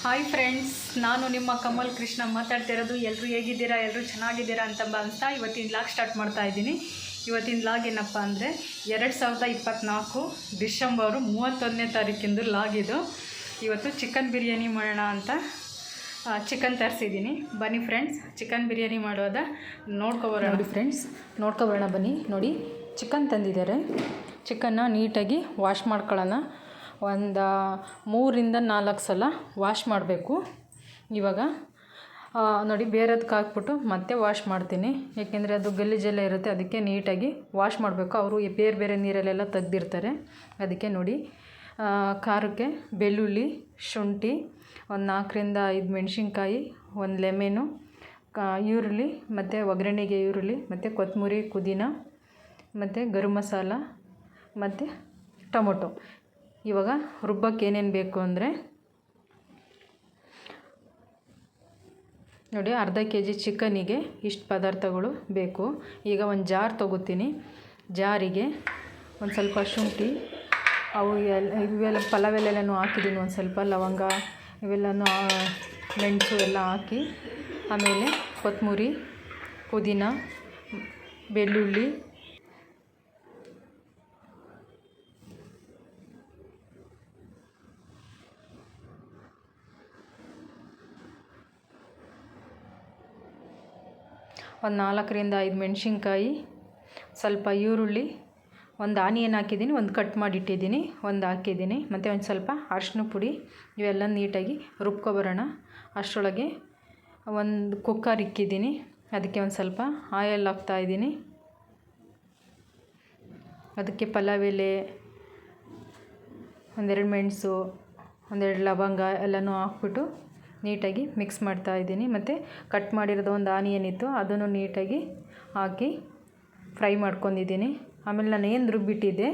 Hi friends ನಾನು ನಿಮ್ಮ ಕಮಲ್ ಕೃಷ್ಣ ಮಾತಾಡ್ತಿರೋದು ಎಲ್ಲರೂ ಹೇಗಿದ್ದೀರಾ? ಎಲ್ಲರೂ ಚೆನ್ನಾಗಿದ್ದೀರಾ ಅಂತ ಅನ್ಸ್ತಾ ಇವತ್ತಿನ ಲಾಗ್ ಸ್ಟಾರ್ಟ್ ಮಾಡ್ತಾ ಇದ್ದೀನಿ. ಇವತ್ತಿನ ಲಾಗ್ ಏನಪ್ಪ ಅಂದರೆ ಎರಡು ಸಾವಿರದ ಇಪ್ಪತ್ತ್ನಾಲ್ಕು ಡಿಸೆಂಬರು ಮೂವತ್ತೊಂದನೇ ತಾರೀಕಿಂದು ಲಾಗ್ ಇದು. ಇವತ್ತು ಚಿಕನ್ ಬಿರಿಯಾನಿ ಮಾಡೋಣ ಅಂತ ಚಿಕನ್ ತರಿಸಿದ್ದೀನಿ. ಬನ್ನಿ ಫ್ರೆಂಡ್ಸ್ ಚಿಕನ್ ಬಿರಿಯಾನಿ ಮಾಡೋದ ನೋಡ್ಕೊಬರೋಣ. ನೋಡಿ ಫ್ರೆಂಡ್ಸ್ ನೋಡ್ಕೋಬರೋಣ ಬನ್ನಿ. ನೋಡಿ ಚಿಕನ್ ತಂದಿದ್ದಾರೆ. ಚಿಕನ್ನ ನೀಟಾಗಿ ವಾಶ್ ಮಾಡ್ಕೊಳ್ಳೋಣ. ಒಂದು ಮೂರಿಂದ ನಾಲ್ಕು ಸಲ ವಾಶ್ ಮಾಡಬೇಕು. ಇವಾಗ ನೋಡಿ ಬೇರೆದಕ್ಕೆ ಹಾಕ್ಬಿಟ್ಟು ಮತ್ತೆ ವಾಶ್ ಮಾಡ್ತೀನಿ. ಏಕೆಂದರೆ ಅದು ಗಲೀಜೆಲ್ಲ ಇರುತ್ತೆ, ಅದಕ್ಕೆ ನೀಟಾಗಿ ವಾಶ್ ಮಾಡಬೇಕು. ಅವರು ಬೇರೆ ಬೇರೆ ನೀರಲ್ಲೆಲ್ಲ ತೆಗ್ದಿರ್ತಾರೆ. ಅದಕ್ಕೆ ನೋಡಿ ಖಾರಕ್ಕೆ ಬೆಳ್ಳುಳ್ಳಿ, ಶುಂಠಿ, ಒಂದು ನಾಲ್ಕರಿಂದ ಐದು ಮೆಣಸಿನ್ಕಾಯಿ, ಒಂದು ಲೆಮೆನು ಕಾ, ಈರುಳ್ಳಿ, ಮತ್ತು ಒಗ್ಗರಣೆಗೆ ಈರುಳ್ಳಿ, ಮತ್ತು ಕೊತ್ತಂಬರಿ ಪುದೀನ, ಮತ್ತು ಗರಂ ಮಸಾಲ, ಮತ್ತು ಟೊಮೊಟೊ. ಇವಾಗ ರುಬ್ಬಕ್ಕೆ ಏನೇನು ಬೇಕು ಅಂದರೆ ನೋಡಿ ಅರ್ಧ ಕೆ ಜಿ ಚಿಕನಿಗೆ ಇಷ್ಟು ಪದಾರ್ಥಗಳು ಬೇಕು. ಈಗ ಒಂದು ಜಾರ್ ತೊಗೋತೀನಿ. ಜಾರಿಗೆ ಒಂದು ಸ್ವಲ್ಪ ಶುಂಠಿ, ಅವು ಎಲ್ಲ ಇವೆಲ್ಲ ಪಲಾವ್ ಹಾಕಿದ್ದೀನಿ ಒಂದು ಸ್ವಲ್ಪ ಲವಂಗ, ಇವೆಲ್ಲನೂ ಮೆಣಸು ಎಲ್ಲ ಹಾಕಿ ಆಮೇಲೆ ಕೊತ್ತಂಬರಿ ಪುದೀನ, ಬೆಳ್ಳುಳ್ಳಿ ಒಂದು ನಾಲ್ಕರಿಂದ ಐದು ಮೆಣಸಿನ್ಕಾಯಿ, ಸ್ವಲ್ಪ ಈರುಳ್ಳಿ, ಒಂದು ಆನಿಯನ್ ಹಾಕಿದ್ದೀನಿ, ಒಂದು ಕಟ್ ಮಾಡಿಟ್ಟಿದ್ದೀನಿ, ಒಂದು ಹಾಕಿದ್ದೀನಿ. ಮತ್ತು ಒಂದು ಸ್ವಲ್ಪ ಅರ್ಶಿನ ಪುಡಿ, ಇವೆಲ್ಲ ನೀಟಾಗಿ ರುಬ್ಕೊಬರೋಣ. ಅಷ್ಟರೊಳಗೆ ಒಂದು ಕುಕ್ಕರ್ ಇಕ್ಕಿದ್ದೀನಿ. ಅದಕ್ಕೆ ಒಂದು ಸ್ವಲ್ಪ ಆಯಲ್ ಹಾಕ್ತಾಯಿದ್ದೀನಿ ಅದಕ್ಕೆ ಪಲಾವ್ ಎಲೆ, ಒಂದೆರಡು ಮೆಣಸು, ಒಂದೆರಡು ಲವಂಗ ಎಲ್ಲನೂ ಹಾಕ್ಬಿಟ್ಟು ನೀಟಾಗಿ ಮಿಕ್ಸ್ ಮಾಡ್ತಾ ಇದ್ದೀನಿ. ಮತ್ತು ಕಟ್ ಮಾಡಿರೋದು ಒಂದು ಆನಿಯನ್ ಇತ್ತು ಅದನ್ನು ನೀಟಾಗಿ ಹಾಕಿ ಫ್ರೈ ಮಾಡ್ಕೊಂಡಿದ್ದೀನಿ. ಆಮೇಲೆ ನಾನು ಏನು ರುಬ್ಬಿಟ್ಟಿದ್ದೆ,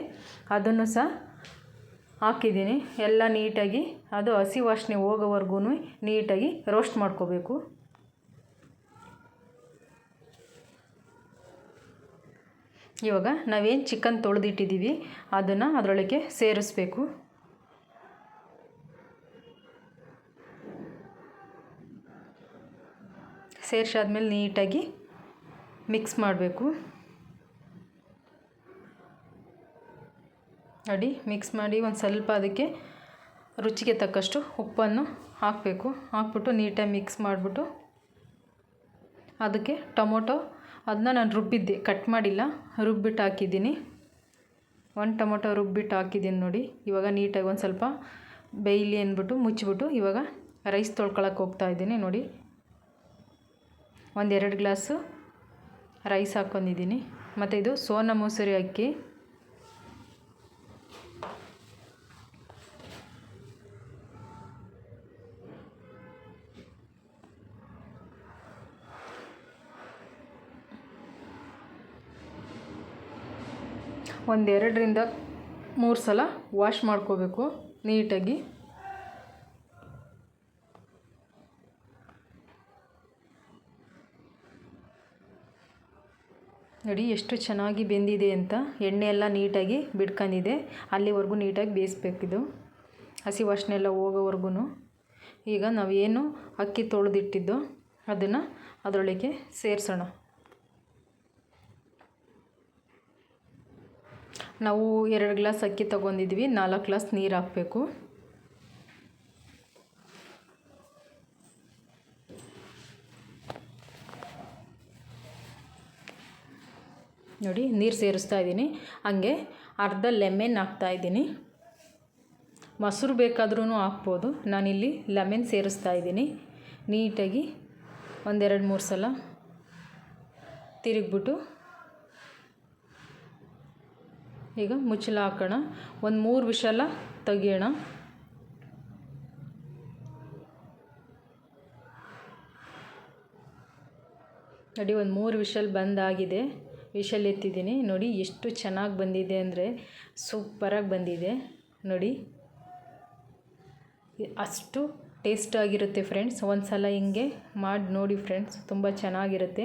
ಅದನ್ನು ಸಹ ಹಾಕಿದ್ದೀನಿ. ಎಲ್ಲ ನೀಟಾಗಿ, ಅದು ಹಸಿ ವಾಸನೆ ಹೋಗೋವರೆಗೂ ನೀಟಾಗಿ ರೋಸ್ಟ್ ಮಾಡ್ಕೋಬೇಕು. ಇವಾಗ ನಾವೇನು ಚಿಕನ್ ತೊಳೆದಿಟ್ಟಿದ್ದೀವಿ, ಅದನ್ನು ಅದರೊಳಗೆ ಸೇರಿಸ್ಬೇಕು. ಸೇರಿಸಾದ್ಮೇಲೆ ನೀಟಾಗಿ ಮಿಕ್ಸ್ ಮಾಡಬೇಕು. ನೋಡಿ, ಮಿಕ್ಸ್ ಮಾಡಿ ಒಂದು ಸ್ವಲ್ಪ ಅದಕ್ಕೆ ರುಚಿಗೆ ತಕ್ಕಷ್ಟು ಉಪ್ಪನ್ನು ಹಾಕಬೇಕು. ಹಾಕ್ಬಿಟ್ಟು ನೀಟಾಗಿ ಮಿಕ್ಸ್ ಮಾಡಿಬಿಟ್ಟು ಅದಕ್ಕೆ ಟೊಮೊಟೊ, ಅದನ್ನ ನಾನು ರುಬ್ಬಿದ್ದೆ, ಕಟ್ ಮಾಡಿಲ್ಲ, ರುಬ್ಬಿಟ್ಟು ಹಾಕಿದ್ದೀನಿ. ಒಂದು ಟೊಮೊಟೊ ರುಬ್ಬಿಟ್ಟು ಹಾಕಿದ್ದೀನಿ ನೋಡಿ, ಇವಾಗ ನೀಟಾಗಿ ಒಂದು ಸ್ವಲ್ಪ ಬೇಯಲಿ ಅಂದ್ಬಿಟ್ಟು ಮುಚ್ಚಿಬಿಟ್ಟು ಇವಾಗ ರೈಸ್ ತೊಳ್ಕೊಳಕ್ಕೆ ಹೋಗ್ತಾ ಇದ್ದೀನಿ ನೋಡಿ. ಒಂದೆರಡು ಗ್ಲಾಸು ರೈಸ್ ಹಾಕ್ಕೊಂಡಿದ್ದೀನಿ. ಮತ್ತು ಇದು ಸೋನಾ ಮೊಸರಿ ಅಕ್ಕಿ. ಒಂದೆರಡರಿಂದ ಮೂರು ಸಲ ವಾಶ್ ಮಾಡ್ಕೋಬೇಕು ನೀಟಾಗಿ. ನೋಡಿ ಎಷ್ಟು ಚೆನ್ನಾಗಿ ಬೆಂದಿದೆ ಅಂತ. ಎಣ್ಣೆ ಎಲ್ಲ ನೀಟಾಗಿ ಬಿಡ್ಕೊಂಡಿದೆ ಅಲ್ಲಿವರೆಗೂ ನೀಟಾಗಿ ಬೇಯಿಸ್ಬೇಕಿದು. ಹಸಿ ವಾಸನೆ ಎಲ್ಲ ಹೋಗೋವರೆಗೂ ಈಗ ನಾವೇನು ಅಕ್ಕಿ ತೊಳೆದಿಟ್ಟಿದ್ದು ಅದನ್ನು ಅದರೊಳಗೆ ಸೇರಿಸೋಣ. ನಾವು ಎರಡು ಗ್ಲಾಸ್ ಅಕ್ಕಿ ತೊಗೊಂಡಿದ್ವಿ. ನಾಲ್ಕು ಗ್ಲಾಸ್ ನೀರು ಹಾಕಬೇಕು. ನೋಡಿ, ನೀರು ಸೇರಿಸ್ತಾ ಇದ್ದೀನಿ. ಹಂಗೆ ಅರ್ಧ ಲೆಮೆನ್ ಹಾಕ್ತಾ ಇದ್ದೀನಿ. ಮೊಸರು ಬೇಕಾದ್ರೂ ಹಾಕ್ಬೋದು. ನಾನಿಲ್ಲಿ ಲೆಮೆನ್ ಸೇರಿಸ್ತಾ ಇದ್ದೀನಿ. ನೀಟಾಗಿ ಒಂದೆರಡು, ಮೂರು ಸಲ ತಿರುಗ್ಬಿಟ್ಟು ಈಗ ಮುಚ್ಚಳ ಹಾಕೋಣ. ಒಂದು ಮೂರು ವಿಷಲ ತೆಗಿಯೋಣ. ನೋಡಿ, ಒಂದು ಮೂರು ವಿಷಲ್ ಬಂದಾಗಿದೆ. ವಿಷಲ್ ಎತ್ತಿದ್ದೀನಿ ನೋಡಿ ಎಷ್ಟು ಚೆನ್ನಾಗಿ ಬಂದಿದೆ ಅಂದರೆ ಸೂಪರಾಗಿ ಬಂದಿದೆ. ನೋಡಿ. ಅಷ್ಟು ಟೇಸ್ಟ್ ಆಗಿರುತ್ತೆ ಫ್ರೆಂಡ್ಸ್. ಒಂದು ಸಲ ಹಿಂಗೆ ಮಾಡಿ ನೋಡಿ ಫ್ರೆಂಡ್ಸ್. ತುಂಬ ಚೆನ್ನಾಗಿರುತ್ತೆ.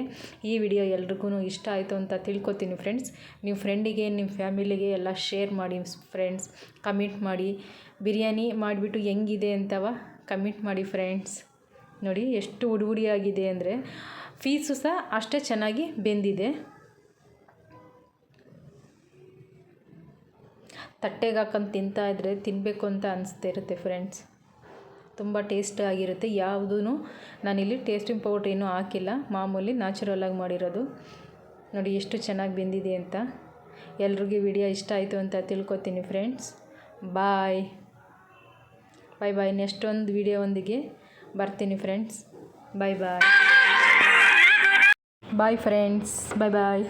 ಈ ವಿಡಿಯೋ ಎಲ್ರಿಗೂ ಇಷ್ಟ ಆಯಿತು ಅಂತ ತಿಳ್ಕೊತೀನಿ ಫ್ರೆಂಡ್ಸ್. ನೀವು ಫ್ರೆಂಡಿಗೆ ನಿಮ್ಮ ಫ್ಯಾಮಿಲಿಗೆ ಎಲ್ಲ ಶೇರ್ ಮಾಡಿ ಫ್ರೆಂಡ್ಸ್. ಕಮೆಂಟ್ ಮಾಡಿ. ಬಿರಿಯಾನಿ ಮಾಡಿಬಿಟ್ಟು ಹೆಂಗಿದೆ ಅಂತವ ಕಮೆಂಟ್ ಮಾಡಿ ಫ್ರೆಂಡ್ಸ್. ನೋಡಿ ಎಷ್ಟು ಹುಡುಗುಡಿಯಾಗಿದೆ ಅಂದರೆ ಫೀಸು ಸಹ ಅಷ್ಟೇ ಚೆನ್ನಾಗಿ ಬೆಂದಿದೆ. ತಟ್ಟೆಗೆ ಹಾಕೊಂಡು ತಿಂತಾ ಇದ್ದರೆ ತಿನ್ನಬೇಕು ಅಂತ ಅನಿಸ್ತಾ ಇರುತ್ತೆ ಫ್ರೆಂಡ್ಸ್ ತುಂಬ ಟೇಸ್ಟ್ ಆಗಿರುತ್ತೆ. ಯಾವುದೂ ನಾನಿಲ್ಲಿ ಟೇಸ್ಟಿಂಗ್ ಪೌಡ್ರ್ ಏನೂ ಹಾಕಿಲ್ಲ. ಮಾಮೂಲಿ ನ್ಯಾಚುರಲಾಗಿ ಮಾಡಿರೋದು. ನೋಡಿ ಎಷ್ಟು ಚೆನ್ನಾಗಿ ಬೆಂದಿದೆ ಅಂತ. ಎಲ್ರಿಗೂ ವಿಡಿಯೋ ಇಷ್ಟ ಆಯಿತು ಅಂತ ತಿಳ್ಕೊತೀನಿ ಫ್ರೆಂಡ್ಸ್ ಬಾಯ್ ಬಾಯ್ ಬಾಯ್ ನೆಕ್ಸ್ಟ್ ಒಂದು ವಿಡಿಯೋವೊಂದಿಗೆ ಬರ್ತೀನಿ ಫ್ರೆಂಡ್ಸ್ ಬಾಯ್ ಬಾಯ್ ಬಾಯ್ ಫ್ರೆಂಡ್ಸ್ ಬಾಯ್ ಬಾಯ್